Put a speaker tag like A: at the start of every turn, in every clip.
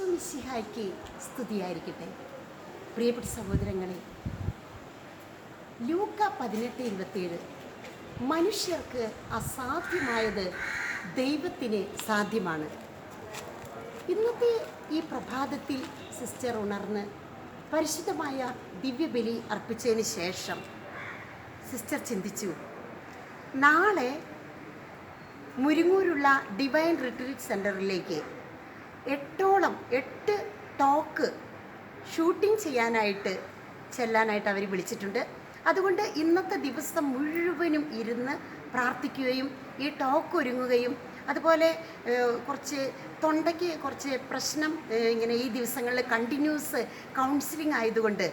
A: ഈശോ മിശിഹായ്ക്ക് സ്തുതിയായിരിക്കട്ടെ. പ്രിയപ്പെട്ട സഹോദരങ്ങളെ ലൂക്ക പതിനെട്ട് ഇരുപത്തിയേഴ് മനുഷ്യർക്ക് അസാധ്യമായത് ദൈവത്തിന് സാധ്യമാണ്. ഇന്നത്തെ ഈ പ്രഭാതത്തിൽ സിസ്റ്റർ ഉണർന്ന് പരിശുദ്ധമായ ദിവ്യബലി അർപ്പിച്ചതിന് ശേഷം സിസ്റ്റർ ചിന്തിച്ചു നാളെ മുരിങ്ങൂരുള്ള ഡിവൈൻ റിട്രീറ്റ് സെന്ററിലേക്ക് എട്ടോളം എട്ട് ടോക്ക് ഷൂട്ടിംഗ് ചെയ്യാനായിട്ട് ചെല്ലാനായിട്ട് അവർ വിളിച്ചിട്ടുണ്ട്. അതുകൊണ്ട് ഇന്നത്തെ ദിവസം മുഴുവനും ഇരുന്ന് പ്രാർത്ഥിക്കുകയും ഈ ടോക്ക് ഒരുങ്ങുകയും അതുപോലെ കുറച്ച് തൊണ്ടയ്ക്ക് കുറച്ച് പ്രശ്നം ഇങ്ങനെ ഈ ദിവസങ്ങളിൽ കണ്ടിന്യൂസ് കൗൺസിലിംഗ് ആയതുകൊണ്ട്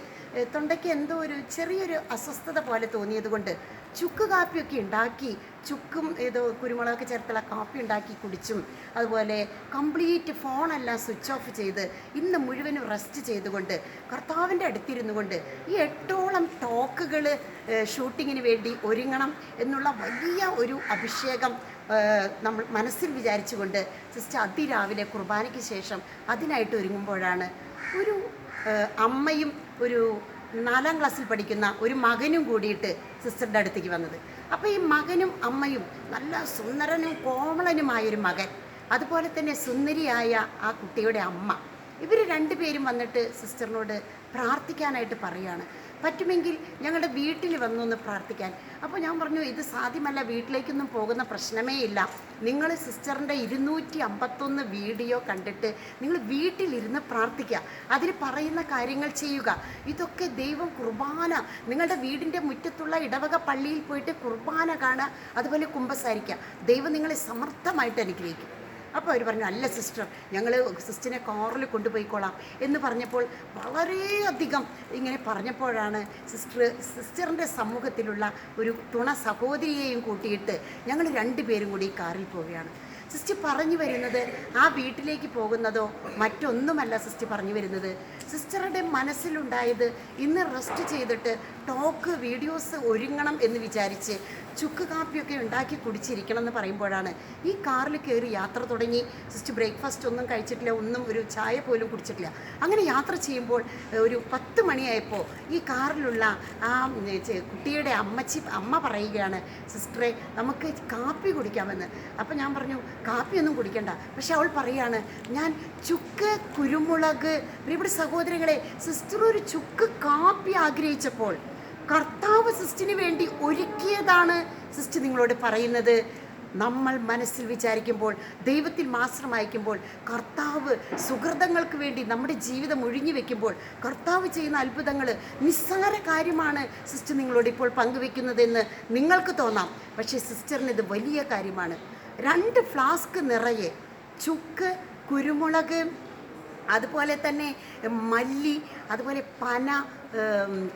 A: തൊണ്ടയ്ക്ക് എന്തോ ഒരു ചെറിയൊരു അസ്വസ്ഥത പോലെ തോന്നിയത് കൊണ്ട് ചുക്ക് കാപ്പിയൊക്കെ ഉണ്ടാക്കി ചുക്കും ഏതോ കുരുമുളകൊക്കെ ചേർത്തുള്ള കാപ്പി ഉണ്ടാക്കി കുടിച്ചും അതുപോലെ കംപ്ലീറ്റ് ഫോണെല്ലാം സ്വിച്ച് ഓഫ് ചെയ്ത് ഇന്ന് മുഴുവനും റെസ്റ്റ് ചെയ്തുകൊണ്ട് കർത്താവിന്റെ അടുത്തിരുന്നു കൊണ്ട് ഈ എട്ടോളം ടോക്കുകൾ ഷൂട്ടിങ്ങിന് വേണ്ടി ഒരുങ്ങണം എന്നുള്ള വലിയ ഒരു അഭിഷേകം നമ്മൾ മനസ്സിൽ വിചാരിച്ചുകൊണ്ട് സിസ്റ്റർ അതിരാവിലെ കുർബാനയ്ക്ക് ശേഷം അതിനായിട്ട് ഒരുങ്ങുമ്പോഴാണ് ഒരു അമ്മയും ഒരു നാലാം ക്ലാസ്സിൽ പഠിക്കുന്ന ഒരു മകനും കൂടിയിട്ട് സിസ്റ്ററുടെ അടുത്തേക്ക് വന്നത്. അപ്പോൾ ഈ മകനും അമ്മയും നല്ല സുന്ദരനും കോമളനുമായൊരു മകൻ. അതുപോലെ തന്നെ സുന്ദരിയായ ആ കുട്ടിയുടെ അമ്മ. ഇവർ രണ്ടുപേരും വന്നിട്ട് സിസ്റ്ററിനോട് പ്രാർത്ഥിക്കാനായിട്ട് പറയുകയാണ്. പറ്റുമെങ്കിൽ ഞങ്ങളുടെ വീട്ടിൽ വന്നു ഒന്ന് പ്രാർത്ഥിക്കാൻ. അപ്പോൾ ഞാൻ പറഞ്ഞു ഇത് സാധ്യമല്ല വീട്ടിലേക്കൊന്നും പോകുന്ന പ്രശ്നമേ ഇല്ല. നിങ്ങൾ സിസ്റ്ററിന്റെ ഇരുന്നൂറ്റി അമ്പത്തൊന്ന് വീഡിയോ കണ്ടിട്ട് നിങ്ങൾ വീട്ടിലിരുന്ന് പ്രാർത്ഥിക്കുക. അതിൽ പറയുന്ന കാര്യങ്ങൾ ചെയ്യുക. ഇതൊക്കെ ദൈവം കുർബാന. നിങ്ങളുടെ വീടിന്റെ മുറ്റത്തുള്ള ഇടവക പള്ളിയിൽ പോയിട്ട് കുർബാന കാണുക. അതുപോലെ കുമ്പസാരിക്കുക. ദൈവം നിങ്ങളെ സമർത്ഥമായിട്ട് അനുഗ്രഹിക്കും. അപ്പോൾ അവർ പറഞ്ഞു അല്ല സിസ്റ്റർ ഞങ്ങൾ സിസ്റ്ററിനെ കാറിൽ കൊണ്ടുപോയിക്കോളാം. എന്ന് പറഞ്ഞപ്പോൾ വളരെയധികം ഇങ്ങനെ പറഞ്ഞപ്പോഴാണ് സിസ്റ്റർ സിസ്റ്ററിന്റെ സമൂഹത്തിലുള്ള ഒരു തുണ സഹോദരിയെയും കൂട്ടിയിട്ട് ഞങ്ങൾ രണ്ടുപേരും കൂടി കാറിൽ പോവുകയാണ്. സിസ്റ്റർ പറഞ്ഞു വരുന്നത് ആ വീട്ടിലേക്ക് പോകുന്നതോ മറ്റൊന്നുമല്ല സിസ്റ്റർ പറഞ്ഞു വരുന്നത്. സിസ്റ്ററുടെ മനസ്സിലുണ്ടായത് ഇന്ന് റെസ്റ്റ് ചെയ്തിട്ട് ടോക്ക് വീഡിയോസ് ഒരുങ്ങണം എന്ന് വിചാരിച്ച് ചുക്ക് കാപ്പിയൊക്കെ ഉണ്ടാക്കി കുടിച്ചിരിക്കണം എന്ന് പറയുമ്പോഴാണ് ഈ കാറിൽ കയറി യാത്ര തുടങ്ങി. ജസ്റ്റ് ബ്രേക്ക്ഫാസ്റ്റ് ഒന്നും കഴിച്ചിട്ടില്ല ഒന്നും ഒരു ചായ പോലും കുടിച്ചിട്ടില്ല. അങ്ങനെ യാത്ര ചെയ്യുമ്പോൾ ഒരു പത്ത് മണിയായപ്പോൾ ഈ കാറിലുള്ള ആ കുട്ടിയുടെ അമ്മച്ചി അമ്മ പറയുകയാണ് സിസ്റ്ററെ നമുക്ക് കാപ്പി കുടിക്കാമെന്ന്. അപ്പം ഞാൻ പറഞ്ഞു കാപ്പിയൊന്നും കുടിക്കണ്ട. പക്ഷെ അവൾ പറയാണ് ഞാൻ ചുക്ക് കുരുമുളക്. ഇവിടെ സഹോദരങ്ങളെ സിസ്റ്റർ ഒരു ചുക്ക് കാപ്പി ആഗ്രഹിച്ചപ്പോൾ കർത്താവ് സിസ്റ്റിന് വേണ്ടി ഒരുക്കിയതാണ് സിസ്റ്റ് നിങ്ങളോട് പറയുന്നത്. നമ്മൾ മനസ്സിൽ വിചാരിക്കുമ്പോൾ ദൈവത്തിൽ മാത്രം അയക്കുമ്പോൾ കർത്താവ് സുഹൃതങ്ങൾക്ക് വേണ്ടി നമ്മുടെ ജീവിതം ഒഴിഞ്ഞു വെക്കുമ്പോൾ കർത്താവ് ചെയ്യുന്ന അത്ഭുതങ്ങൾ നിസ്സാര കാര്യമാണ് സിസ്റ്റർ നിങ്ങളോട് ഇപ്പോൾ പങ്കുവെക്കുന്നതെന്ന് നിങ്ങൾക്ക് തോന്നാം. പക്ഷേ സിസ്റ്ററിന് ഇത് വലിയ കാര്യമാണ്. രണ്ട് ഫ്ലാസ്ക് നിറയെ ചുക്ക് കുരുമുളക് അതുപോലെ തന്നെ മല്ലി അതുപോലെ പന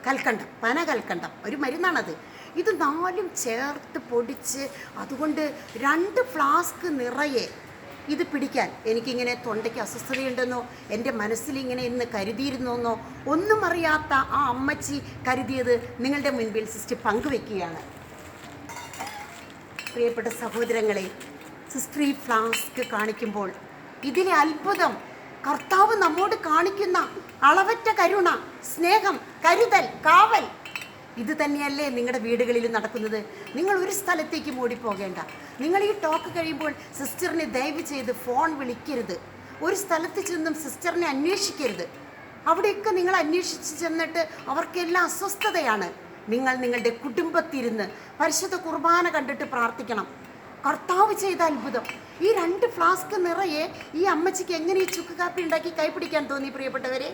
A: കൽക്കണ്ടം പന കൽക്കണ്ടം. ഒരു മരുന്നാണത്. ഇത് നാലും ചേർത്ത് പൊടിച്ച് അതുകൊണ്ട് രണ്ട് ഫ്ലാസ്ക് നിറയെ ഇത് പിടിക്കാൻ എനിക്കിങ്ങനെ തൊണ്ടയ്ക്ക് അസ്വസ്ഥതയുണ്ടെന്നോ എന്റെ മനസ്സിലിങ്ങനെ ഇന്ന് കരുതിയിരുന്നോന്നോ ഒന്നും അറിയാത്ത ആ അമ്മച്ചി കരുതിയത് നിങ്ങളുടെ മുൻപിൽ സിസ്റ്റർ പങ്കുവെക്കുകയാണ്. പ്രിയപ്പെട്ട സഹോദരങ്ങളെ സിസ്റ്റർ ഈ ഫ്ലാസ്ക് കാണിക്കുമ്പോൾ ഇതിലെ അത്ഭുതം കർത്താവ് നമ്മോട് കാണിക്കുന്ന അളവറ്റ കരുണ സ്നേഹം കരുതൽ കാവൽ. ഇത് തന്നെയല്ലേ നിങ്ങളുടെ വീടുകളിൽ നടക്കുന്നത്. നിങ്ങൾ ഒരു സ്ഥലത്തേക്ക് ഓടിപ്പോകേണ്ട നിങ്ങൾ ഈ ടോക്ക് കഴിയുമ്പോൾ സിസ്റ്ററിനെ ദയവ് ചെയ്ത് ഫോൺ വിളിക്കരുത്. ഒരു സ്ഥലത്ത് ചെന്നും സിസ്റ്ററിനെ അന്വേഷിക്കരുത്. അവിടെയൊക്കെ നിങ്ങൾ അന്വേഷിച്ച് ചെന്നിട്ട് അവർക്കെല്ലാം അസ്വസ്ഥതയാണ്. നിങ്ങൾ നിങ്ങളുടെ കുടുംബത്തിരുന്ന് പരിശുദ്ധ കുർബാന കണ്ടിട്ട് പ്രാർത്ഥിക്കണം. കർത്താവ് ചെയ്ത അത്ഭുതം. ഈ രണ്ട് ഫ്ലാസ്ക് നിറയെ ഈ അമ്മച്ചിക്ക് എങ്ങനെ ഈ ചുക്ക് കാപ്പി ഉണ്ടാക്കി കൈപിടിക്കാൻ തോന്നി പ്രിയപ്പെട്ടവരെ?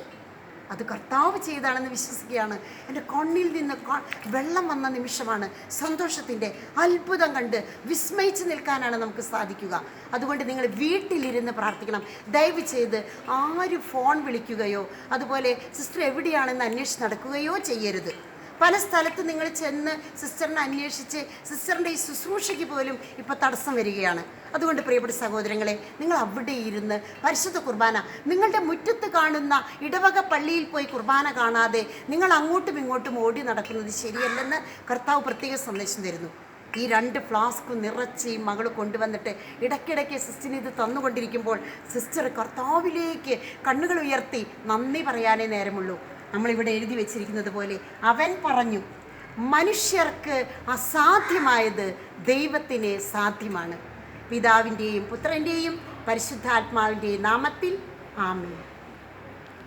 A: അത് കർത്താവ് ചെയ്താണെന്ന് വിശ്വസിക്കുകയാണ്. എന്റെ കണ്ണിൽ നിന്ന് വെള്ളം വന്ന നിമിഷമാണ് സന്തോഷത്തിന്റെ അത്ഭുതം കണ്ട് വിസ്മയിച്ച് നിൽക്കാനാണ് നമുക്ക് സാധിക്കുക. അതുകൊണ്ട് നിങ്ങൾ വീട്ടിലിരുന്ന് പ്രാർത്ഥിക്കണം. ദയവ് ചെയ്ത് ആര് ഫോൺ വിളിക്കുകയോ അതുപോലെ സിസ്റ്റർ എവിടെയാണെന്ന് അന്വേഷിച്ച് നടക്കുകയോ ചെയ്യരുത്. പല സ്ഥലത്ത് നിങ്ങൾ ചെന്ന് സിസ്റ്ററിനെ അന്വേഷിച്ച് സിസ്റ്ററിന്റെ ഈ ശുശ്രൂഷയ്ക്ക് പോലും ഇപ്പോൾ തടസ്സം വരികയാണ്. അതുകൊണ്ട് പ്രിയപ്പെട്ട സഹോദരങ്ങളെ നിങ്ങൾ അവിടെ ഇരുന്ന് പരിശുദ്ധ കുർബാന നിങ്ങളുടെ മുറ്റത്ത് കാണുന്ന ഇടവക പള്ളിയിൽ പോയി കുർബാന കാണാതെ നിങ്ങൾ അങ്ങോട്ടും ഇങ്ങോട്ടും ഓടി നടക്കുന്നത് ശരിയല്ലെന്ന് കർത്താവ് പ്രത്യേക സന്ദേശം തരുന്നു. ഈ രണ്ട് ഫ്ലാസ്ക് നിറച്ച് ഈ മകൾ കൊണ്ടുവന്നിട്ട് ഇടയ്ക്കിടയ്ക്ക് സിസ്റ്ററിന് ഇത് തന്നുകൊണ്ടിരിക്കുമ്പോൾ സിസ്റ്റർ കർത്താവിലേക്ക് കണ്ണുകൾ ഉയർത്തി നന്ദി പറയാനേ നേരമുള്ളൂ. നമ്മളിവിടെ എഴുതി വെച്ചിരിക്കുന്നത് പോലെ അവൻ പറഞ്ഞു മനുഷ്യർക്ക് അസാധ്യമായത് ദൈവത്തിന് സാധ്യമാണ്. പിതാവിന്റെയും പുത്രന്റെയും പരിശുദ്ധാത്മാവിന്റെയും നാമത്തിൽ ആമേൻ.